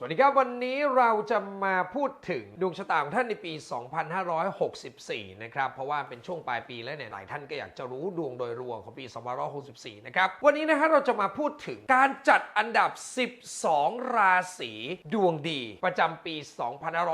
สวัสดีครับ วันนี้เราจะมาพูดถึงดวงชะตาของท่านในปี 2564 นะครับ เพราะว่าเป็นช่วงปลายปีแล้วเนี่ยหลายท่านก็อยากจะรู้ดวงโดยรวมของปี 2564 นะครับ วันนี้นะฮะเราจะมาพูดถึงการจัดอันดับ 12 ราศีดวงดีประจำปี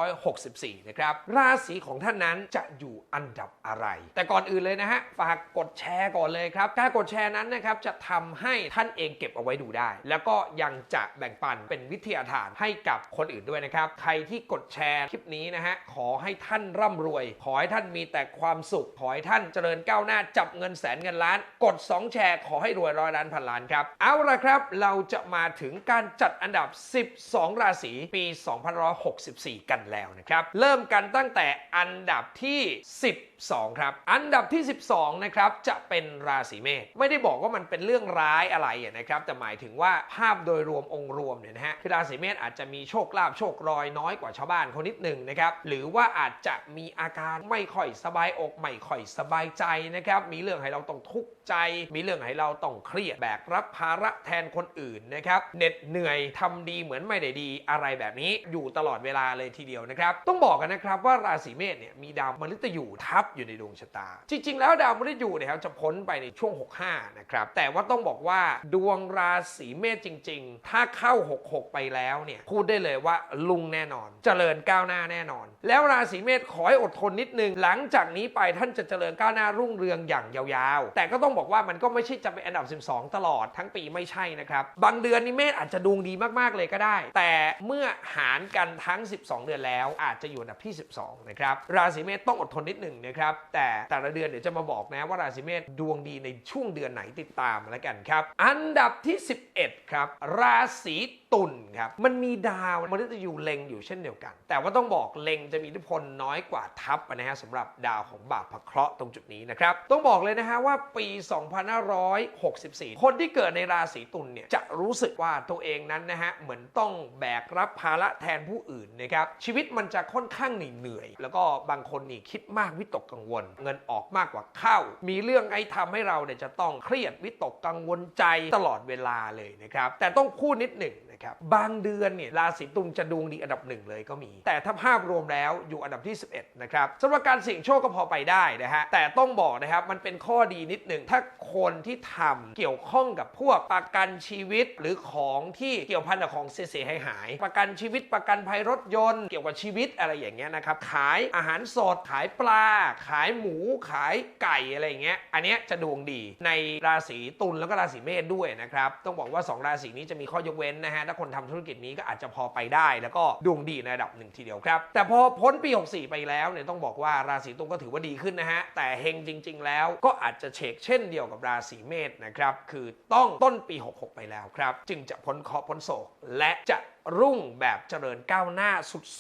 2564 นะครับ ราศีของท่านนั้นจะอยู่อันดับอะไร แต่ก่อนอื่นเลยนะฮะฝากกดแชร์ก่อนเลยครับ การกดแชร์นั้นนะครับจะทำให้ท่านเองเก็บเอาไว้ดูได้ แล้วก็ยังจะแบ่งปันเป็นวิทยาทานให้กับคนอื่นด้วยนะครับ ใครที่กดแชร์คลิปนี้นะฮะ ขอให้ท่านร่ำรวย ขอให้ท่านมีแต่ความสุข ขอให้ท่านเจริญก้าวหน้าจับเงินแสนเงินล้าน กด 2 แชร์ขอให้รวยร้อยล้านพันล้านครับ เอาละครับ เราจะมาถึงการจัดอันดับ 12 ราศีปี 2564 กันแล้วนะครับ เริ่มกันตั้งแต่อันดับที่ 12 ครับ อันดับที่ 12 นะครับ จะเป็นราศีเมษ ไม่ได้บอกว่ามันเป็นเรื่องร้ายอะไรนะครับ แต่หมายถึงว่าภาพโดยรวมองค์รวมเนี่ยนะฮะ คือราศีเมษอาจจะมีโชคลาภโชครอยน้อยกว่าชาวบ้านคนนิดหนึ่งนะครับหรือว่าอาจจะมีอาการไม่ค่อยสบายอกไม่ค่อยสบายใจนะครับมีเรื่องให้เราต้องทุกข์ใจ มีเรื่องให้เราต้องเครียดแบกรับภาระแทนคนอื่นนะครับเหน็ดเหนื่อยทำดีเหมือนไม่ได้ดีอะไรแบบนี้อยู่ตลอดเวลาเลยทีเดียวนะครับต้องบอกกันนะครับว่าราศีเมษเนี่ยมีดาวมฤตยูทับอยู่ในดวงชะตา จริง ๆ แล้วดาวมฤตยูเนี่ยครับจะพ้นไปในช่วง 65 นะครับแต่ว่าต้องบอกว่าดวงราศีเมษจริง ๆ ถ้าเข้า 66 ไปแล้วเนี่ยพูดได้เลยว่าลุงแน่นอน เจริญก้าวหน้าแน่นอน แล้วราศีเมษขอให้อดทนนิดนึง หลังจากนี้ไปท่านจะเจริญก้าวหน้ารุ่งเรืองอย่างยาวๆ แต่ก็ต้องบอกว่ามันก็ไม่ใช่จะเป็นอันดับ 12 ตลอดทั้งปีไม่ใช่นะครับ บางเดือนนี่เมษอาจจะดวงดีมากๆเลยก็ได้ แต่เมื่อหารกันทั้ง 12 เดือนแล้ว อาจจะอยู่อันดับที่ 12 นะครับ ราศีเมษต้องอดทนนิดหนึ่งนะครับ แต่แต่ละเดือนเดี๋ยวจะมาบอกนะว่าราศีเมษดวงดีในช่วงเดือนไหนติดตามแล้วกันครับ อันดับที่ 11 ครับ ราศี ตุลครับ มันมีดาวมฤตยูเล็งอยู่เช่นเดียวกัน แต่ว่าต้องบอกเล็งจะมีอิทธิพลน้อยกว่าทัพนะฮะสำหรับดาวของบาปพระเคราะห์ตรงจุดนี้นะครับ ต้องบอกเลยนะฮะว่าปี 2564 คนที่เกิดในราศีตุลเนี่ยจะรู้สึกว่าตัวเองนั้นนะฮะเหมือนต้องแบกรับภาระแทนผู้อื่นนะครับชีวิตมันจะค่อนข้างเหนื่อย แล้วก็บางคนนี่คิดมากวิตกกังวล เงินออกมากกว่าเข้า มีเรื่องไอ้ทำให้เราเนี่ยจะต้องเครียดวิตกกังวลใจตลอดเวลาเลยนะครับแต่ต้องพูดนิดหนึ่งนะครับบางเดือนเนี่ยราศีตุลจะดวงดีอันดับหนึ่งเลยก็มี แต่ถ้าภาพรวมแล้วอยู่อันดับที่ 11 นะครับสำหรับการเสี่ยงโชคก็พอไปได้นะฮะแต่ต้องบอกนะครับมันเป็นข้อดีนิดหนึ่งถ้าคนที่ทำเกี่ยวข้องกับพวกประกันชีวิตหรือของที่เกี่ยวพันกับของเสียหายหาย ประกันชีวิตประกันภัยรถยนต์เกี่ยวกับชีวิตอะไรอย่างเงี้ยนะครับขายอาหารสดขายปลา ขายหมูขายไก่อะไรอย่างเงี้ยอันเนี้ยจะดวงดีในราศีตุลแล้วก็ราศีเมษด้วยนะครับต้องบอกว่า 2 ราศีนี้จะมีข้อยกเว้นนะฮะถ้าคนทำธุรกิจนี้ก็อาจจะพอไปได้ แล้วก็ดวงดีในระดับหนึ่งทีเดียวครับ แต่พอพ้นปี 64 ไปแล้วเนี่ยต้องบอกว่าราศีตุลก็ถือว่าดีขึ้นนะฮะ แต่เฮงจริง ๆ แล้วก็อาจจะเฉกเช่นเดียวกับราศีเมษนะครับ คือต้องต้นปี 66 ไปแล้วครับ จึงจะพ้นเคราะห์พ้นโศกและจะ รุ่งแบบเจริญก้าวหน้า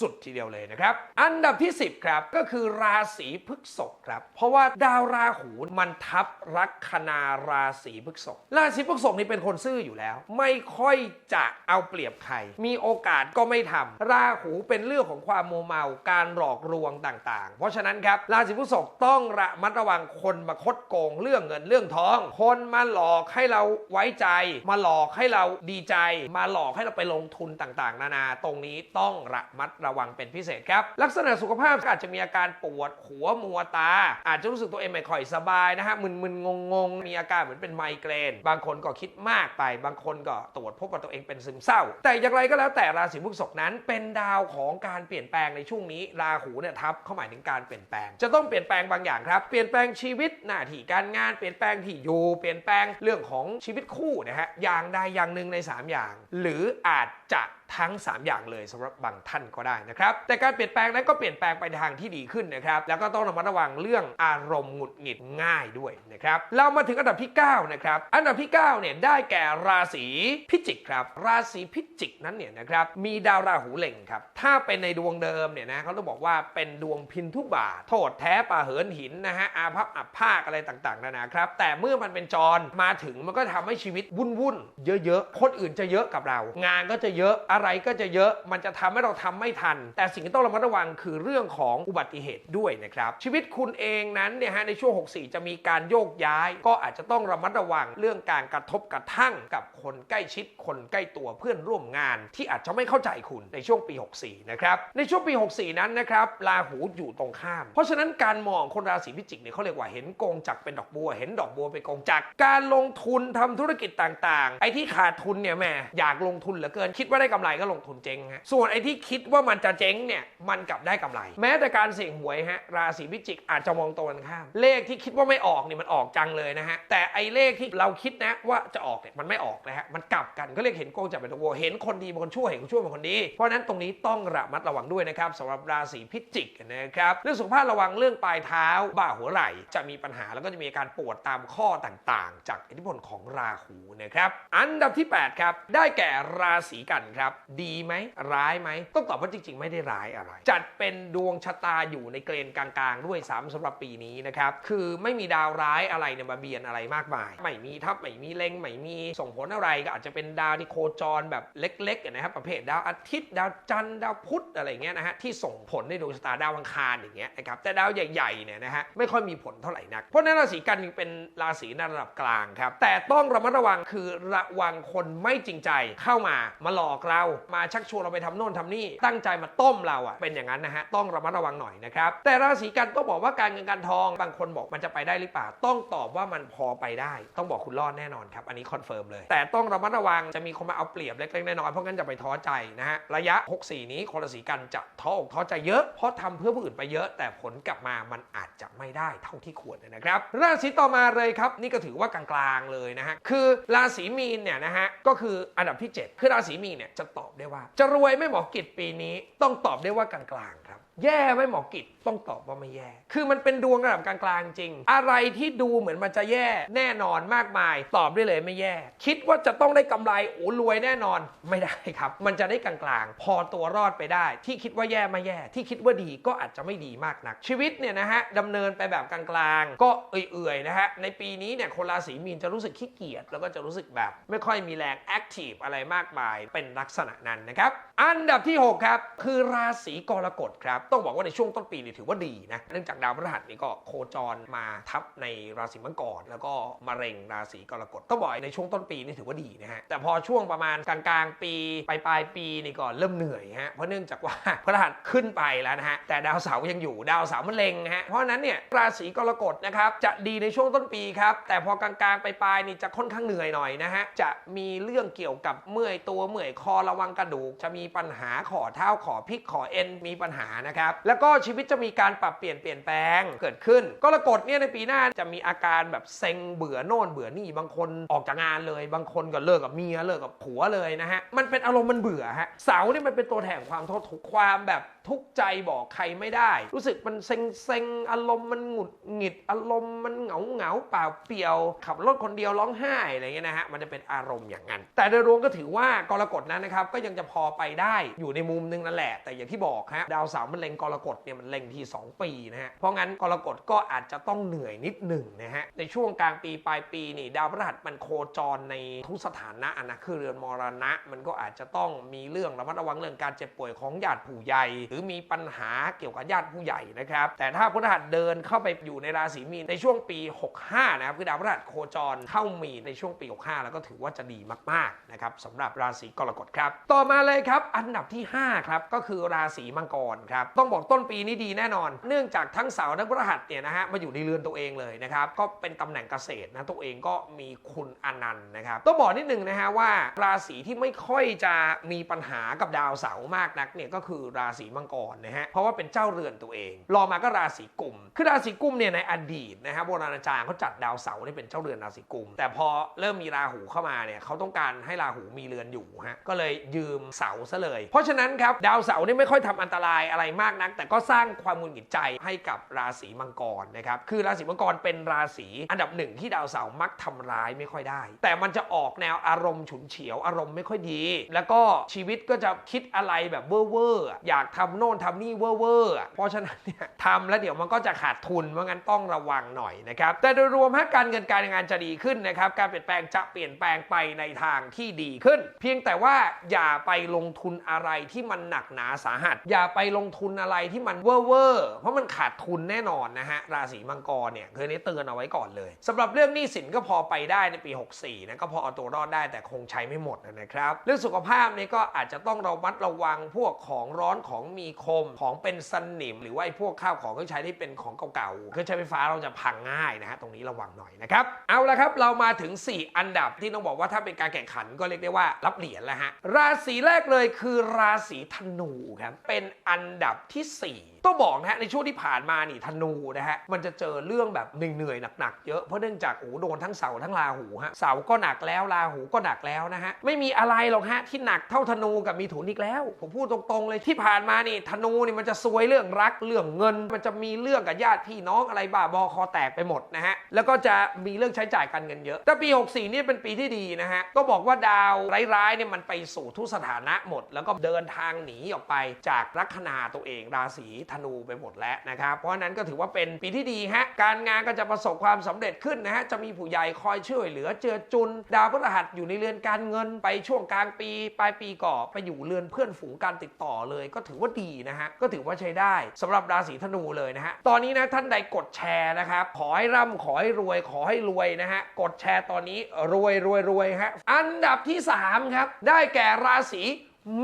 สุดๆ ทีเดียวเลยนะครับ อันดับที่ 10 ครับ ก็คือราศีพฤษภครับ เพราะว่าดาวราหูมันทับลัคนาราศีพฤษภราศีพฤษภนี่เป็นคนซื่ออยู่แล้ว ไม่ค่อยจะเอาเปรียบใคร มีโอกาสก็ไม่ทำราหูเป็นเรื่องของความโมเมาการหลอกลวงต่างๆ เพราะฉะนั้นครับราศีพฤษภต้องระมัดระวังคนมาคดโกงเรื่องเงินเรื่องทอง คนมาหลอกให้เราไว้ใจ มาหลอกให้เราดีใจ มาหลอกให้เราไปลงทุนต่างๆ นานาตรงนี้ต้องระมัดระวังเป็นพิเศษครับ ลักษณะสุขภาพอาจจะมีอาการปวดหัวมัวตา อาจจะรู้สึกตัวเองไม่ค่อยสบายนะฮะมึนๆงงๆ มีอาการเหมือนเป็นไมเกรน บางคนก็คิดมากไป บางคนก็ตรวจพบว่าตัวเองเป็นซึมเศร้า แต่อย่างไรก็แล้วแต่ราศีพฤษภนั้นเป็นดาวของการเปลี่ยนแปลงในช่วงนี้ราหูเนี่ยทับเข้าหมายถึงการเปลี่ยนแปลง จะต้องเปลี่ยนแปลงบางอย่างครับเปลี่ยนแปลงชีวิตหน้าที่การงานเปลี่ยนแปลงที่อยู่เปลี่ยนแปลงเรื่องของชีวิตคู่นะฮะอย่างใดอย่างหนึ่งใน 3 อย่าง หรืออาจจะ ทั้ง 3 อย่างเลยสำหรับบางท่านก็ได้นะครับ แต่การเปลี่ยนแปลงนั้นก็เปลี่ยนแปลงไปทางที่ดีขึ้นนะครับ แล้วก็ต้องระมัดระวังเรื่องอารมณ์หงุดหงิดง่ายด้วยนะครับ เรามาถึงอันดับที่ 9 นะครับ อันดับที่ 9 เนี่ยได้แก่ราศีพิจิกครับ ราศีพิจิกนั้นเนี่ยนะครับมีดาวราหูเล็งครับ ถ้าเป็นในดวงเดิมเนี่ยนะเขาต้องบอกว่าเป็นดวงพินทุบาทโทษแท้ป่าเหินหินนะฮะอาภัพอับภาคอะไรต่างๆนานาครับ แต่เมื่อมันเป็นจรมาถึงมันก็ทำให้ชีวิตวุ่นวุ่นๆเยอะๆคนอื่นจะเยอะกับเรา งานก็จะเยอะอะไรอะไรก็จะเยอะมันจะทำให้เราทำไม่ทัน แต่สิ่งที่ต้องระมัดระวังคือเรื่องของอุบัติเหตุด้วยนะครับ ชีวิตคุณเองนั้นเนี่ยฮะในช่วง 64 จะมีการโยกย้าย ก็อาจจะต้องระมัดระวังเรื่องการกระทบกระทั่งกับคนใกล้ชิดคนใกล้ตัวเพื่อนร่วมงาน ที่อาจจะไม่เข้าใจคุณในช่วงปี 64 นะครับในช่วงปี 64 นั้นนะครับราหูอยู่ตรงข้าม เพราะฉะนั้นการมองคนราศีพิจิกเนี่ยเขาเรียกว่าเห็นกงจักเป็นดอกบัว เห็นดอกบัวเป็นกงจักการลงทุนทำธุรกิจต่างๆ ไอ้ที่ขาดทุนเนี่ยแม่อยากลงทุนเหลือเกินคิดว่าได้กำไรก็ลงทุนเจ๊งฮะส่วนไอ้ที่คิดว่ามันจะเจ๊งเนี่ยมันกลับได้กำไร แม้แต่การเสี่ยงหวยฮะราศีพิจิกอาจจะมองตรงกันข้ามเลขที่คิดว่าไม่ออกเนี่ยมันออกจังเลยนะฮะแต่ไอ้เลขที่เราคิดนะว่าจะออกเนี่ยมันไม่ออกนะฮะมันกลับกันก็เรียกเห็นโกงจับเป็นตัวเห็นคนดีเป็นคนชั่วเห็นคนชั่วเป็นคนดี เพราะฉะนั้นตรงนี้ต้องระมัดระวังด้วยนะครับสำหรับราศีพิจิกนะครับเรื่องสุขภาพระวังเรื่องปลายเท้า บ่าหัวไหล่จะมีปัญหาแล้วก็จะมีอาการปวดตามข้อต่างๆ จากอิทธิพลของราหูนะครับอันดับที่ 8 ครับ ได้แก่ราศีกันครับดีไหมร้ายไหมต้องตอบว่าจริง ๆ ไม่ได้ร้ายอะไร จัดเป็นดวงชะตาอยู่ในเกณฑ์กลางๆ ด้วยซ้ำสำหรับปีนี้นะครับคือไม่มีดาวร้ายอะไรเนี่ยมาเบียนอะไรมากมาย ไม่มีทับไม่มีเล็งไม่มีส่งผลอะไรก็อาจจะเป็นดาวที่โคจรแบบเล็กๆนะครับประเภทดาวอาทิตย์ ดาวจันทร์ดาวพุธอะไรเงี้ยนะฮะที่ส่งผลในดวงชะตาดาวอังคารอย่างเงี้ยนะครับแต่ดาวใหญ่ๆเนี่ยนะฮะไม่ค่อยมีผลเท่าไหร่นัก เพราะนั้นราศีกันจึงเป็นราศีในระดับกลางครับแต่ต้องระมัดระวังคือระวังคนไม่จริงใจเข้ามามาหลอกเรามาชักชวนเราไปทำโน่นทำนี่ ตั้งใจมาต้มเราอะเป็นอย่างนั้นนะฮะ ต้องระมัดระวังหน่อยนะครับ แต่ราศีกันต้องบอกว่าการเงินการทอง บางคนบอกมันจะไปได้หรือเปล่า ต้องตอบว่ามันพอไปได้ ต้องบอกคุณรอดแน่นอนครับ อันนี้คอนเฟิร์มเลย แต่ต้องระมัดระวัง จะมีคนมาเอาเปรียบเล็กๆน้อยๆเพราะงั้นจะไปท้อใจนะฮะ ระยะ 64 นี้คนราศีกันจะท้ออกท้อใจเยอะ เพราะทำเพื่อผู้อื่นไปเยอะ แต่ผลกลับมามันอาจจะไม่ได้เท่าที่ควรนะครับ ราศีต่อมาเลยครับ นี่ก็ถือว่ากลางๆเลยนะฮะ คือราศีมีนเนี่ยนะฮะ ก็คืออันดับที่ 7 คือราศีมีนเนี่ยจะตอบได้ว่า จะรวยไม่หมอกิจปีนี้ ต้องตอบได้ว่ากลางกลาง แย่ไม่หมอกิจต้องตอบว่าไม่แย่ คือมันเป็นดวงระดับกลางๆจริง อะไรที่ดูเหมือนมันจะแย่แน่นอนมากมาย ตอบได้เลยไม่แย่ คิดว่าจะต้องได้กำไรโอ้รวยแน่นอนไม่ได้ครับ มันจะได้กลางๆ พอตัวรอดไปได้ ที่คิดว่าแย่ไม่แย่ ที่คิดว่าดีก็อาจจะไม่ดีมากนัก ชีวิตเนี่ยนะฮะดำเนินไปแบบกลางๆ ก็เอื่อยๆนะฮะในปีนี้เนี่ยคนราศีมีนจะรู้สึกขี้เกียจแล้วก็จะรู้สึกแบบ ไม่ค่อยมีแรงแอคทีฟอะไรมากมายเป็นลักษณะนั้นนะครับอันดับที่ 6 ครับ คือราศีกรกฎครับต้องบอกว่าในช่วงต้นปีนี่ถือว่าดีนะเนื่องจากดาวพฤหัสนี่ก็โคจรมาทับในราศีมังกรแล้วก็มะเร็งราศีกรกฎต้องบอกในช่วงต้นปีนี่ถือว่าดีนะฮะแต่พอช่วงประมาณกลางๆ ปีปลายปลายปีนี่ก็เริ่มเหนื่อยฮะเพราะเนื่องจากว่าพฤหัสขึ้นไปแล้วนะฮะแต่ดาวเสาร์ยังอยู่ดาวเสาร์มะเร็งฮะเพราะนั้นเนี่ยราศีกรกฎนะครับจะดีในช่วงต้นปีครับแต่พอกลางๆไปปลายๆนี่จะค่อนข้างเหนื่อยหน่อยนะฮะจะมีเรื่องเกี่ยวกับเมื่อยตัวเมื่อยคอระวังกระดูก จะมีปัญหาขอเท้าขอพิกขอเอ็นมีปัญหานะครับ แล้วก็ชีวิตจะมีการปรับเปลี่ยนเปลี่ยนแปลงเกิดขึ้น กรกฎเนี่ยในปีหน้าจะมีอาการแบบเซ็งเบื่อโน่นเบื่อนี่บางคนออกจากงานเลย บางคนก็เลิกกับเมียเลิกกับผัวเลยนะฮะมันเป็นอารมณ์มันเบื่อฮะเสาเนี่ยมันเป็นตัวแทนความท้อทุกข์ความแบบ ทุกใจบอกใครไม่ได้ รู้สึกมันเซ็งเซ็งอารมณ์มันหงุดหงิดอารมณ์มันเหงาเหงาเปล่าเปลี่ยว ขับรถคนเดียวร้องไห้อะไรเงี้ยนะฮะมันจะเป็นอารมณ์อย่างนั้น แต่โดยรวมก็ถือว่ากรกฎนั้นนะครับก็ยังจะพอไปได้อยู่ในมุมนึงนั่นแหละ แต่อย่างที่บอกฮะดาวเสาร์มันเล็งกรกฎเนี่ยมันเล็งที 2 ปีนะฮะเพราะงั้นกรกฎก็อาจจะต้องเหนื่อยนิดหนึ่งนะฮะในช่วงกลางปีปลายปีนี่ดาวพฤหัสมันโคจรในทุกสถานะนะคือเรือนมรณะ มันก็อาจจะต้องมีเรื่องระมัดระวังเรื่องการเจ็บป่วยของญาติผู้ใหญ่รือมีปัญหาเกี่ยวกับญาติผู้ใหญ่นะครับ แต่ถ้าพฤหัสเดินเข้าไปอยู่ในราศีมีนในช่วงปี 65 นะครับคือดาวพฤหัสโคจรเข้ามีในช่วงปี 65 แล้วก็ถือว่าจะดีมากๆนะครับสำหรับราศีกรกฎครับ ต่อมาเลยครับ อันดับที่ 5 ครับ ก็คือราศีมังกรครับ ต้องบอกต้นปีนี้ดีแน่นอน เนื่องจากทั้งเสาร์และพฤหัสเนี่ยนะฮะมาอยู่ในเรือนตัวเองเลยนะครับก็เป็นตำแหน่งเกษตรนะตัวเองก็มีคุณอนันต์นะครับต้องบอกนิดนึงนะฮะว่าราศีที่ไม่ค่อยจะมีปัญหากับดาวเสาร์มากนักเนี่ยก็คือราศีมังกรนะฮะเพราะว่าเป็นเจ้าเรือนตัวเอง รอมาก็ราศีกุม คือราศีกุมเนี่ยในอดีตนะฮะโบราณอาจารย์เขาจัดดาวเสาร์นี่เป็นเจ้าเรือนราศีกุม แต่พอเริ่มมีราหูเข้ามาเนี่ยเขาต้องการให้ราหูมีเรือนอยู่ฮะก็เลยยืมเสาซะเลย เพราะฉะนั้นครับดาวเสาร์นี่ไม่ค่อยทำอันตรายอะไรมากนัก แต่ก็สร้างความหงุดหงิดใจให้กับราศีมังกรนะครับคือราศีมังกรเป็นราศีอันดับหนึ่งที่ดาวเสาร์มักทำร้ายไม่ค่อยได้ แต่มันจะออกแนวอารมณ์ฉุนเฉียวอารมณ์ไม่ค่อยดี แล้วก็ชีวิตก็จะคิดอะไรแบบเว่อร์ๆอยากทำำโน่นทำนี่เวอร์เวอร์เพราะฉะนั้นเนี่ยทำแล้วเดี๋ยวมันก็จะขาดทุนเพราะงั้นต้องระวังหน่อยนะครับ แต่โดยรวมฮะการเงินการงานจะดีขึ้นนะครับ การเปลี่ยนแปลงจะเปลี่ยนแปลงไปในทางที่ดีขึ้น เพียงแต่ว่าอย่าไปลงทุนอะไรที่มันหนักหนาสาหัส อย่าไปลงทุนอะไรที่มันเวอร์เวอร์เพราะมันขาดทุนแน่นอนนะฮะราศีมังกรเนี่ยเคยนี้เตือนเอาไว้ก่อนเลยสำหรับเรื่องหนี้สินก็พอไปได้ในปี 64นะก็พอเอาตัวรอดได้แต่คงใช้ไม่หมดนะครับ เรื่องสุขภาพนี่ก็อาจจะต้องระมัดระวังพวกของร้อนของมีคมของเป็นสนิม หรือว่าไอ้พวกข้าวของเครื่องใช้ที่เป็นของเก่าๆเครื่องใช้ไฟฟ้าเราจะพังง่ายนะฮะตรงนี้ระวังหน่อยนะครับเอาละครับเรามาถึง 4 อันดับที่ต้องบอกว่าถ้าเป็นการแข่งขันก็เรียกได้ว่ารับเหรียญแล้วฮะราศีแรกเลยคือราศีธนูครับเป็นอันดับทีสี่4ต้องบอกนะฮะในช่วงที่ผ่านมานี่ธนูนะฮะมันจะเจอเรื่องแบบเหนื่อยๆหนักๆเยอะเพราะเนื่องจากโอ้โหโดนทั้งเสาทั้งราหูฮะเสาก็หนักแล้วราหูก็หนักแล้วนะฮะไม่มีอะไรหรอกฮะที่หนักเท่าธนูกับมีถุนอีกแล้ว ผมพูดตรงๆเลยที่ผ่านมานี่ธนูนี่มันจะซวยเรื่องรักเรื่องเงิน มันจะมีเรื่องกับญาติพี่น้องอะไรบ้าบอคอแตกไปหมดนะฮะแล้วก็จะมีเรื่องใช้จ่ายการเงินเยอะ แต่ปี 64นี่เป็นปีที่ดีนะฮะก็บอกว่าดาวร้ายๆเนี่ยมันไปสู่ทุกสถานะหมด แล้วก็เดินทางหนีออกไปจากลัคนาตัวเองราศีธนูไปหมดแล้วนะครับเพราะนั้นก็ถือว่าเป็นปีที่ดีฮะการงานก็จะประสบความสำเร็จขึ้นนะฮะจะมีผู้ใหญ่คอยช่วยเหลือเจือจุน ดาวพฤหัสอยู่ในเรือนการเงินไปช่วงกลางปีปลายปีก่อไปอยู่เรือนเพื่อนฝูงการติดต่อเลย ก็ถือว่าดีนะฮะก็ถือว่าใช้ได้สำหรับราศีธนูเลยนะฮะตอนนี้นะท่านใดกดแชร์นะครับขอให้ร่ำขอให้รวยขอให้รวยนะฮะกดแชร์ตอนนี้รวยรวยรวยฮะอันดับที่สามครับ ได้แก่ราศี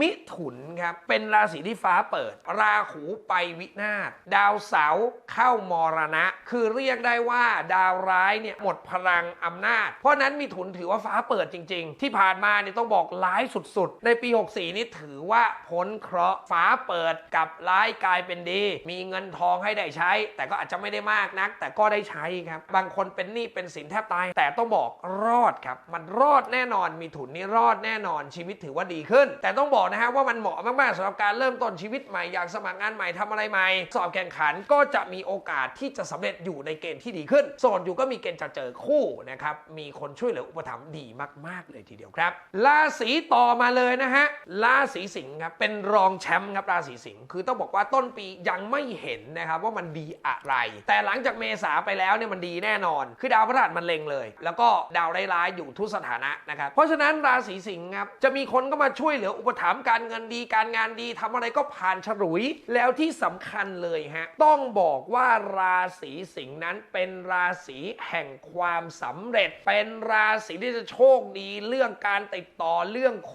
มิถุนครับ เป็นราศีที่ฟ้าเปิด ราหูไปวินาศดาวเสาร์เข้ามรณะ คือเรียกได้ว่าดาวร้ายเนี่ยหมดพลังอำนาจ เพราะนั้นมิถุนถือว่าฟ้าเปิดจริง ๆ ที่ผ่านมาเนี่ยต้องบอกร้ายสุดๆ ในปี 64 นี่ถือว่าพ้นเคราะห์ฟ้าเปิดกับร้ายกลายเป็นดี มีเงินทองให้ได้ใช้ แต่ก็อาจจะไม่ได้มากนัก แต่ก็ได้ใช้ครับ บางคนเป็นหนี้เป็นสินแทบตาย แต่ต้องบอกรอดครับ มันรอดแน่นอนมีถุนนี่รอดแน่นอนชีวิตถือว่าดีขึ้น แต่ต้องบอกนะฮะว่ามันเหมาะมากๆสำหรับการเริ่มต้นชีวิตใหม่อยากสมัครงานใหม่ทำอะไรใหม่ สอบแข่งขันก็จะมีโอกาสที่จะสำเร็จอยู่ในเกณฑ์ที่ดีขึ้นโสดอยู่ก็มีเกณฑ์จะเจอคู่นะครับมีคนช่วยเหลืออุปถัมภ์ดีมาก ๆ เลยทีเดียวครับราศีต่อมาเลยนะฮะราศีสิงห์ครับเป็นรองแชมป์ครับราศีสิงห์คือต้องบอกว่าต้นปียังไม่เห็นนะครับว่ามันดีอะไร แต่หลังจากเมษาไปแล้วเนี่ยมันดีแน่นอน คือดาวพฤหัสมันเล็งเลย แล้วก็ดาวร้ายๆอยู่ทุกสถานะนะครับเพราะฉะนั้นราศีสิงห์ครับจะมีคนก็มาช่วยเหลืออุปถัมการเงินดีการงานดีทำอะไรก็ผ่านฉลุย แล้วที่สำคัญเลยฮะ ต้องบอกว่าราศีสิงห์นั้นเป็นราศีแห่งความสำเร็จ เป็นราศีที่จะโชคดีเรื่องการติดต่อเรื่องโค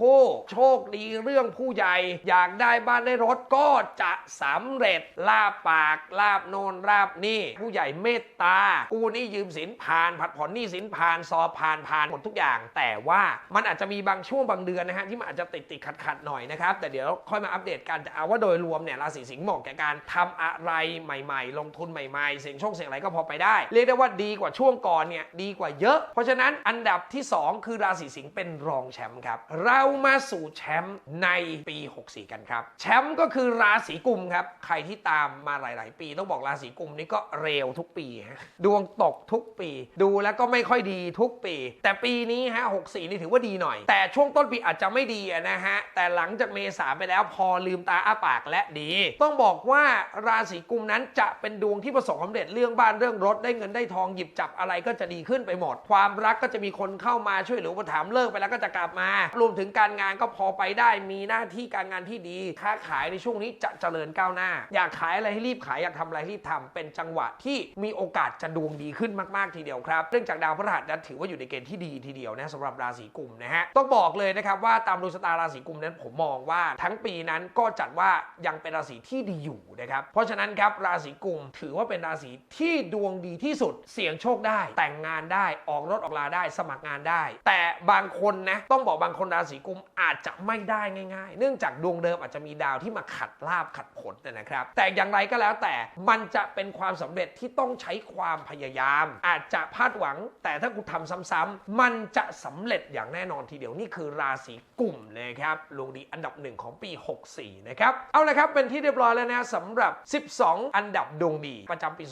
โชคดีเรื่องผู้ใหญ่ อยากได้บ้านได้รถก็จะสำเร็จลาบปากลาบโนนลาบนี่ ผู้ใหญ่เมตตากูนี่ยืมสินผ่านผัดผ่อนหนี้สินผ่านสอบผ่านผ่านหมดทุกอย่าง แต่ว่ามันอาจจะมีบางช่วงบางเดือนนะฮะที่มันอาจจะติดติดขัดขัดๆหน่อยนะครับ แต่เดี๋ยวค่อยมาอัปเดตกันแต่เอาว่าโดยรวมเนี่ยราศีสิงห์เหมาะแก่การทำอะไรใหม่ ๆ ลงทุนใหม่ๆ เสี่ยงโชคเสี่ยงอะไรก็พอไปได้ เรียกได้ว่าดีกว่าช่วงก่อนเนี่ยดีกว่าเยอะ เพราะฉะนั้นอันดับที่ 2 คือราศีสิงห์เป็นรองแชมป์ครับ เรามาสู่แชมป์ในปี 64 กันครับ แชมป์ก็คือราศีกุมครับ ใครที่ตามมาหลาย ๆ ปีต้องบอกราศีกุมนี่ก็เร็วทุกปีฮะดวงตกทุกปี ดูแล้วก็ไม่ค่อยดีทุกปี แต่ปีนี้ฮะ64 นี่ถือว่าดีหน่อย แต่ช่วงต้นปีอาจจะไม่ดีนะฮะแต่หลังจากเมษาไปแล้วพอลืมตาอ้าปากและดี ต้องบอกว่าราศีกุมนั้นจะเป็นดวงที่ประสบความสำเร็จเรื่องบ้านเรื่องรถได้เงินได้ทองหยิบจับอะไรก็จะดีขึ้นไปหมด ความรักก็จะมีคนเข้ามาช่วยเหลืออุปถัมภ์เลิกไปแล้วก็จะกลับมา รวมถึงการงานก็พอไปได้มีหน้าที่การงานที่ดี ค้าขายในช่วงนี้จะเจริญก้าวหน้า อยากขายอะไรให้รีบขายอยากทำอะไรให้รีบทำเป็นจังหวะที่มีโอกาสจะดวงดีขึ้นมากๆทีเดียวครับเนื่องจากดาวพฤหัสนั้นถือว่าอยู่ในเกณฑ์ที่ดีทีเดียวนะสำหรับราศีกุมนะฮะต้องบอกเลยนะครับว่าตามดวงชะตาราศีกุมนั้นผมมองว่าทั้งปีนั้นก็จัดว่ายังเป็นราศีที่ดีอยู่นะครับ เพราะฉะนั้นครับราศีกุมถือว่าเป็นราศีที่ดวงดีที่สุด เสี่ยงโชคได้ แต่งงานได้ออกรถออกลาได้สมัครงานได้ แต่บางคนนะต้องบอกบางคนราศีกุมอาจจะไม่ได้ง่าย ๆ เนื่องจากดวงเดิมอาจจะมีดาวที่มาขัดลาบขัดผลนะครับ แต่อย่างไรก็แล้วแต่มันจะเป็นความสำเร็จที่ต้องใช้ความพยายาม อาจจะพลาดหวัง แต่ถ้าคุณทำซ้ำๆมันจะสำเร็จอย่างแน่นอนทีเดียวนี่คือราศีกุมเลยครับรวงดีอันดับหนึ่งของปี 64 นะครับ เอาละครับ เป็นที่เรียบร้อยแล้วนะสำหรับ 12 อันดับดวงดี ประจำปี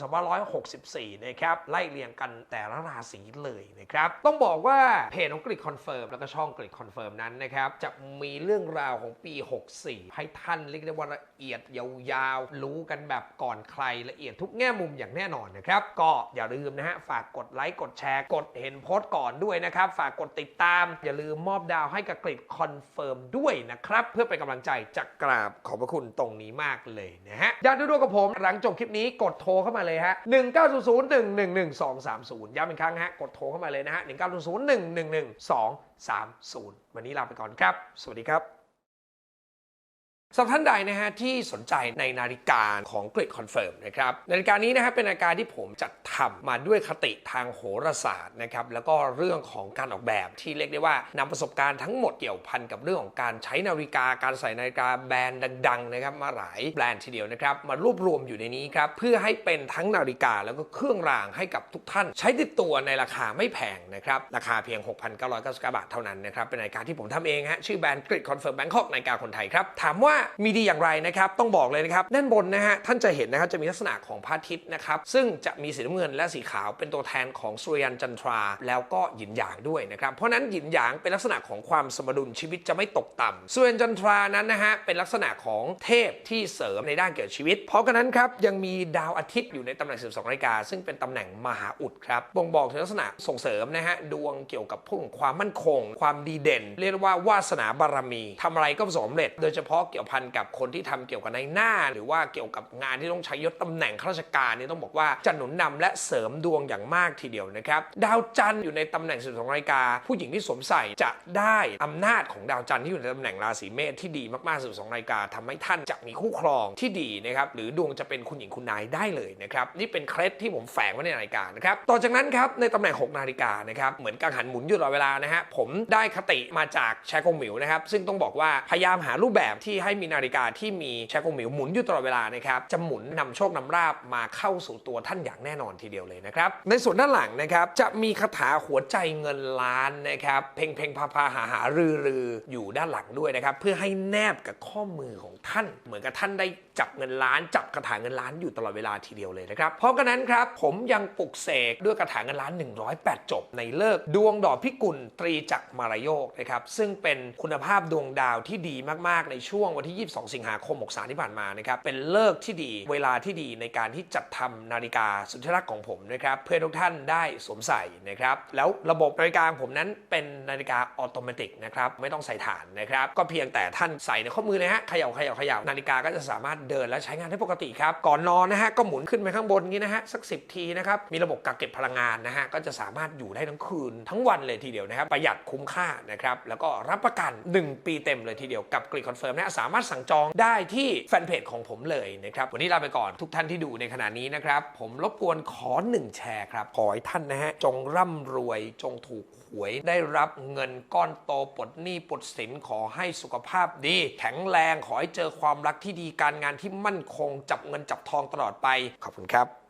2564 นะครับ ไล่เรียงกันแต่ละราศีเลยนะครับ ต้องบอกว่าเพจของกริดคอนเฟิร์มแล้วก็ช่องกริดคอนเฟิร์มนั้นนะครับ จะมีเรื่องราวของปี 64 ให้ท่านเรียกได้ว่าละเอียดยาวๆ รู้กันแบบก่อนใครละเอียดทุกแง่มุมอย่างแน่นอนนะครับ ก็อย่าลืมนะฮะ ฝากกดไลค์ กดแชร์ กดเห็นโพสต์ก่อนด้วยนะครับ ฝากกดติดตาม อย่าลืมมอบดาวให้กับกริดคอนเฟิร์มด้วยนะครับ เพื่อเป็นกำลังใจจากกราบขอบพระคุณตรงนี้มากเลยนะฮะอยากดูดวยกับผมหลังจบคลิปนี้กดโทรเข้ามาเลยฮะ1 9 0 0 1 1 1 2 3 0ย้ำอีกครั้งฮะกดโทรเข้ามาเลยนะฮะ1 9 0 0 1 1 1 2 3 0 วันนี้ลาไปก่อนครับ สวัสดีครับ สำหรับท่านใดนะฮะที่สนใจในนาฬิกาของกริดคอนเฟิร์มนะครับนาฬิกานี้นะฮะเป็นนาฬิกาที่ผมจัดทำมาด้วยคติทางโหราศาสตร์นะครับแล้วก็เรื่องของการออกแบบที่เรียกได้ว่านำประสบการณ์ทั้งหมดเกี่ยวพันกับเรื่องของการใช้นาฬิกาการใส่นาฬิกาแบรนด์ดังๆนะครับมาหลายแบรนด์ทีเดียวนะครับมารวบรวมอยู่ในนี้ครับเพื่อให้เป็นทั้งนาฬิกาแล้วก็เครื่องรางให้กับทุกท่าน ใช้ติดตัวในราคาไม่แพงนะครับราคาเพียง 6,999บาทเท่านั้นนะครับเป็นนาฬิกาที่ผมทำเองฮะชื่อแบรนด์กริดคอนเฟิร์มแบงคอกนาฬิกาคนไทยครับถามว่ามีดีอย่างไรนะครับต้องบอกเลยนะครับด้านบนนะฮะท่านจะเห็นนะครับจะมีลักษณะของพระอาทิตย์นะครับซึ่งจะมีสีน้ำเงินและสีขาวเป็นตัวแทนของสุริยันจันทรา แล้วก็หยินหยางด้วยนะครับเพราะนั้นหยินหยางเป็นลักษณะของความสมดุลชีวิตจะไม่ตกต่ำสุริยันจันทรานั้นนะฮะเป็นลักษณะของเทพที่เสริมในด้านเกี่ยวกับชีวิต เพราะฉะนั้นครับยังมีดาวอาทิตย์อยู่ในตำแหน่ง 12นาฬิกาซึ่งเป็นตำแหน่งมหาอุดครับบ่งบอกถึงลักษณะส่งเสริมนะฮะดวงเกี่ยวกับพวกของความมั่นคง ความดีเด่น เรียกว่าวาสนาบารมีทำอะไรก็สมสำเร็จ โดยเฉพาะเกี่ยวพันกับคนที่ทำเกี่ยวกับในหน้า หรือว่าเกี่ยวกับงานที่ต้องใช้ยศตำแหน่งข้าราชการนี่ต้องบอกว่าจะหนุนนำและเสริมดวงอย่างมากทีเดียวนะครับ ดาวจันทร์อยู่ในตำแหน่ง12นาฬิกา ผู้หญิงที่สวมใส่จะได้อำนาจของดาวจันทร์ที่อยู่ในตำแหน่งราศีเมษที่ดีมากๆ12นาฬิกาทำให้ท่านจะมีคู่ครองที่ดีนะครับหรือดวงจะเป็นคุณหญิงคุณนายได้เลยนะครับนี่เป็นเคล็ดที่ผมแฝงไว้ในนาฬิกานะครับต่อจากนั้นครับในตำแหน่ง 6 นาฬิกานะครับเหมือนกังหันหมุนอยู่ตลอดเวลานะฮะผมได้คติมาจากแชร์กงหมิวนะครับซึ่งต้องบอกว่าพยายามหารูปแบบที่ให้มีนาฬิกาที่มีแชร์กงหมิวหมุนอยู่ตลอดเวลานะครับจะหมุนนำโชคนำราบมาเข้าสู่ตัวท่านอย่างแน่นอนทีเดียวเลยนะครับในส่วนด้านหลังนะครับจะมีคาถาหัวใจเงินล้านนะครับเพ่งเพ่งพาพาหาหารือรืออยู่ด้านหลังด้วยนะครับเพื่อให้แนบกับข้อมือของท่าน เหมือนกับท่านได้จับเงินล้าน จับคาถาเงินล้านอยู่ตลอดเวลาทีเดียวเลยนะครับเพราะกระนั้นครับผมยังปลุกเสกด้วยคาถาเงินล้าน 108 จบ ในเลิกดวงดอกพิกุลตรีจักรมารโยกนะครับซึ่งเป็นคุณภาพดวงดาวที่ดีมากๆในช่วงวันที่ 22 สิงหาคม 63 ที่ผ่านมานะครับ เป็นเลิกที่ดี เวลาที่ดีในการที่จัดทำนาฬิกาสุดที่รักของผมนะครับ เพื่อทุกท่านได้สวมใส่นะครับ แล้วระบบนาฬิกาผมนั้นเป็นนาฬิกาออโตเมติกนะครับ ไม่ต้องใส่ฐานนะครับ ก็เพียงแต่ท่านใส่ในข้อมือเลยฮะ เขย่าเขย่าเขย่านาฬิกาก็จะสามารถเดินและใช้งานได้ปกติครับ ก่อนนอนนะฮะ ก็หมุนขึ้นไปข้างบนนี้นะฮะ สัก 10 ทีนะครับ มีระบบกักเก็บพลังงานนะฮะ ก็จะสามารถอยู่ได้ทั้งคืนทั้งวันเลยทีเดียวนะครับ ประหยัดคุ้มค่านะครับ แล้วก็รับประกัน 1 ปีเต็มเลยทีเดียวกับกรีคอนเฟิร์มนะสามารถสั่งจองได้ที่แฟนเพจของผมเลยนะครับ วันนี้ลาไปก่อนทุกท่านที่ดูในขณะนี้นะครับ ผมรบกวนขอหนึ่งแชร์ครับ ขอให้ท่านนะฮะ จงร่ำรวยจงถูกหวย ได้รับเงินก้อนโตปลดหนี้ปลดสินขอให้สุขภาพดี แข็งแรงขอให้เจอความรักที่ดีการงานที่มั่นคงจับเงินจับทองตลอดไปขอบคุณครับ